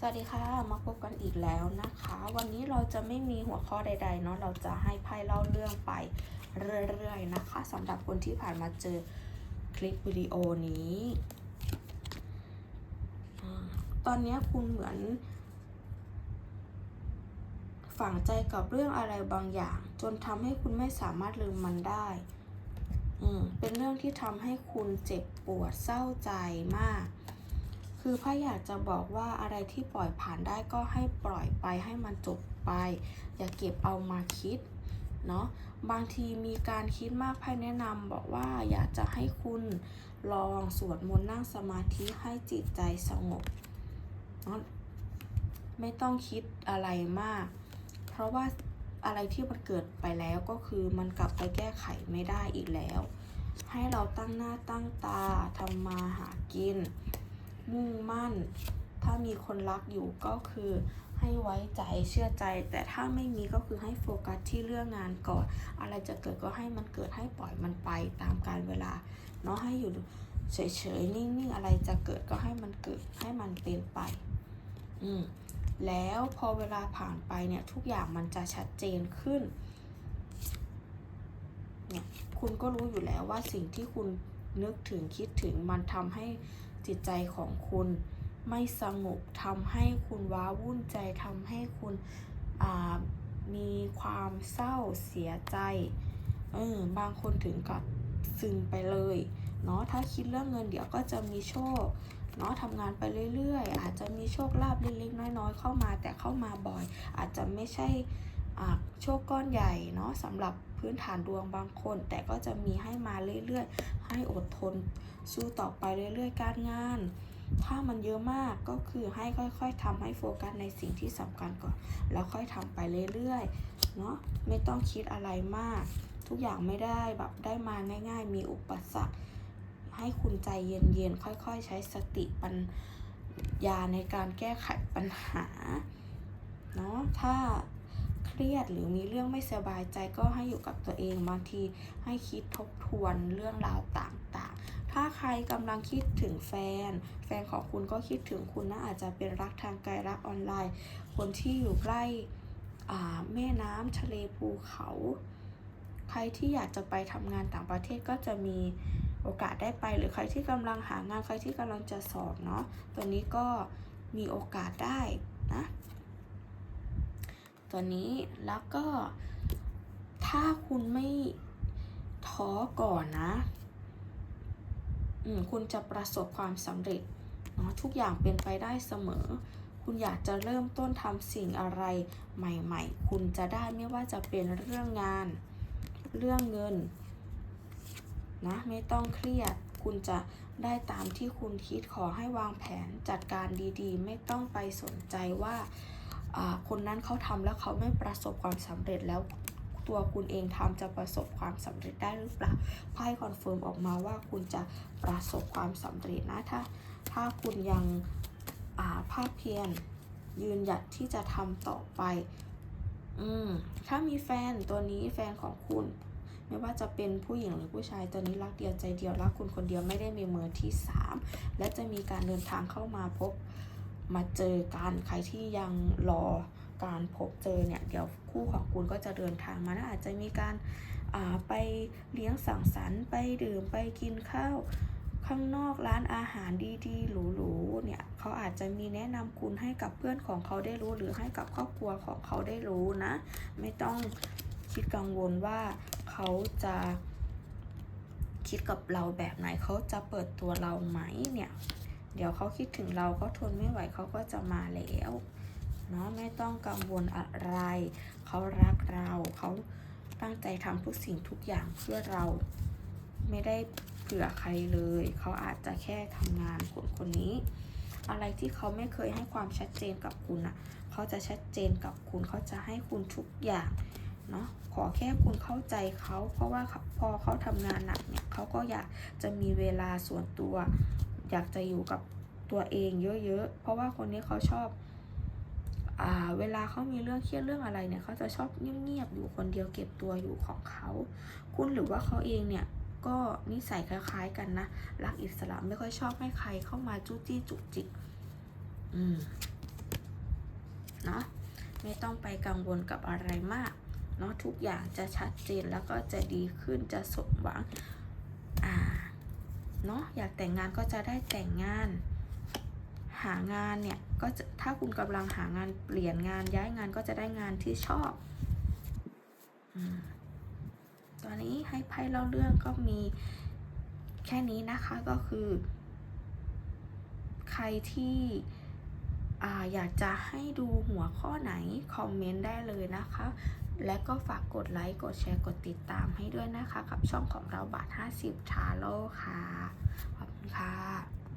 สวัสดีค่ะ มาพบกันอีกแล้วนะคะ วันนี้เราจะไม่มีหัวข้อใด ๆ เนาะเราจะให้ไพ่เล่าเรื่องไปเรื่อยๆนะคะสำหรับคนที่ผ่านมาเจอคลิปวิดีโอนี้ ตอนนี้คุณเหมือน ฝังใจกับเรื่องอะไรบางอย่าง จนทำให้คุณไม่สามารถลืมมันได้เป็นเรื่องที่ทำให้คุณเจ็บปวดเศร้าใจมาก คือพ่ออยากจะบอกว่าอะไรที่ปล่อยผ่านได้ก็ให้ปล่อยไปให้มันจบไป อย่าเก็บเอามาคิดเนาะบางทีมีการคิดมากพ่แนะนำบอกว่าอยากจะให้คุณลองสวดมนต์นั่งสมาธิให้จิตใจสงบเนาะไม่ต้องคิดอะไรมาก เพราะว่าอะไรที่มันเกิดไปแล้วก็คือมันกลับไปแก้ไขไม่ได้อีกแล้ว ให้เราตั้งหน้าตั้งตาทำมาหากิน มุ่งมั่น ถ้ามีคนรักอยู่ก็คือให้ไว้ใจเชื่อใจ แต่ถ้าไม่มีก็คือให้โฟกัสที่เรื่องงานก่อน อะไรจะเกิดก็ให้มันเกิดให้ปล่อยมันไปตามการเวลาเนาะให้อยู่เฉยๆนิ่งๆอะไรจะเกิดก็ให้มันเกิดให้มันเป็นไป อืมแล้วพอเวลาผ่านไปเนี่ยทุกอย่างมันจะชัดเจนขึ้นเนี่ยคุณก็รู้อยู่แล้วว่าสิ่งที่คุณนึกถึงคิดถึงมันทำให้ จิตใจของคุณไม่สงบทำให้คุณว้าวุ่นใจทำให้คุณมีความเศร้าเสียใจเออบางคนถึงกับซึมไปเลยเนาะถ้าคิดเรื่องเงินเดี๋ยวก็จะมีโชคเนาะทำงานไปเรื่อยๆ อาจจะมีโชคลาภเล็กๆน้อยๆเข้ามาแต่เข้ามาบ่อย อาจจะไม่ใช่ โชคก้อนใหญ่เนาะสำหรับพื้นฐานดวงบางคน แต่ก็จะมีให้มาเรื่อยๆ ให้อดทนสู้ต่อไปเรื่อยๆ การงาน ถ้ามันเยอะมากก็คือให้ค่อยๆทำให้โฟกัสในสิ่งที่สำคัญก่อน แล้วค่อยทำไปเรื่อยๆเนาะไม่ต้องคิดอะไรมาก ทุกอย่างไม่ได้แบบได้มาง่าย ๆ มีอุปสรรค ให้คุณใจเย็นๆค่อยๆ ใช้สติปัญญาในการแก้ไขปัญหาเนาะถ้า รียดหรือมีเรื่องไม่สบายใจก็ให้อยู่กับตัวเองบางทีให้คิดทบทวนเรื่องราวต่างๆ ถ้าใครกำลังคิดถึงแฟน แฟนของคุณก็คิดถึงคุณนะอาจจะเป็นรักทางไกลรักออนไลน์ คนที่อยู่ใกล้แม่น้ำทะเลภูเขา ใครที่อยากจะไปทำงานต่างประเทศก็จะมีโอกาสได้ไปหรือใครที่กำลังหางานใครที่กำลังจะสอบเนาะตัวนี้ก็มีโอกาสได้นะ ตัวนี้แล้วก็ ถ้าคุณไม่ท้อก่อนนะคุณจะประสบความสำเร็จเนาะทุกอย่างเป็นไปได้เสมอ คุณอยากจะเริ่มต้นทำสิ่งอะไรใหม่ ๆ คุณจะได้ไม่ว่าจะเป็นเรื่องงาน เรื่องเงินนะไม่ต้องเครียด คุณจะได้ตามที่คุณคิดขอให้วางแผนจัดการดีๆ ไม่ต้องไปสนใจว่า คนนั้นเขาทำแล้วเขาไม่ประสบความสำเร็จแล้วตัวคุณเองทำจะประสบความสำเร็จได้หรือเปล่าไพ่คอนเฟิร์มออกมาว่าคุณจะประสบความสำเร็จนะถ้าถ้าคุณยังอ่าภาคเพียรยืนหยัดที่จะทำต่อไปอืมถ้ามีแฟนตัวนี้แฟนของคุณ ไม่ว่าจะเป็นผู้หญิงหรือผู้ชายตัวนี้รักเดียวใจเดียวรักคุณคนเดียวไม่ได้มีมือที่สามและจะมีการเดินทางเข้ามาพบ มาเจอกันใครที่ยังรอการพบเจอเนี่ยเดี๋ยวคู่ของคุณก็จะเดินทางมานะอาจจะมีการาไปเลี้ยงสังสรรค์ไปดื่มไปกินข้าวข้างนอกร้านอาหารดีๆหรูๆเนี่ยเขาอาจจะมีแนะนำคุณให้กับเพื่อนของเขาได้รู้ หรือให้กับครอบครัวของเขาได้รู้นะ ไม่ต้องคิดกังวลว่าเขาจะคิดกับเราแบบไหนเขาจะเปิดตัวเราไหมเนี่ย เดี๋ยวเขาคิดถึงเราเขาทนไม่ไหวเขาก็จะมาแล้วเนาะไม่ต้องกังวลอะไร เขารักเราเขาตั้งใจทำทุกสิ่งทุกอย่างเพื่อเราไม่ได้เผื่อใครเลย เขาอาจจะแค่ทำงานคนคนนี้ อะไรที่เขาไม่เคยให้ความชัดเจนกับคุณอะ เขาจะชัดเจนกับคุณเขาจะให้คุณทุกอย่างเนาะขอแค่คุณเข้าใจเขา เพราะว่าพอเขาทำงานหนักเนี่ยเขาก็อยากจะมีเวลาส่วนตัว อยากจะอยู่กับตัวเองเยอะๆ เพราะว่าคนนี้เขาชอบอ่าเวลาเขามีเรื่องเครียดเรื่องอะไรเนี่ยเขาจะชอบเงียบๆอยู่คนเดียวเก็บตัวอยู่ของเขา คุณหรือว่าเขาเองเนี่ยก็นิสัยคล้าย ๆ กันนะ รักอิสระไม่ค่อยชอบให้ใครเข้ามาจู้จี้จุกจิก อืมเนาะไม่ต้องไปกังวลกับอะไรมากเนาะทุกอย่างจะชัดเจนแล้วก็จะดีขึ้นจะสมหวัง เนาะอยากแต่งงานก็จะได้แต่งงาน หางานเนี่ยก็จะถ้าคุณกำลังหางานเปลี่ยนงานย้ายงานก็จะได้งานที่ชอบอตอนนี้ให้ไพ่เล่าเรื่องก็มีแค่นี้นะคะก็คือ ใครที่ออยากจะให้ดูหัวข้อไหน คอมเมนต์ได้เลยนะคะ และก็ฝากกดไลค์ กดแชร์ กดติดตามให้ด้วยนะคะ กับช่องของเราบาท 50 ชาโลค่ะ ขอบคุณค่ะ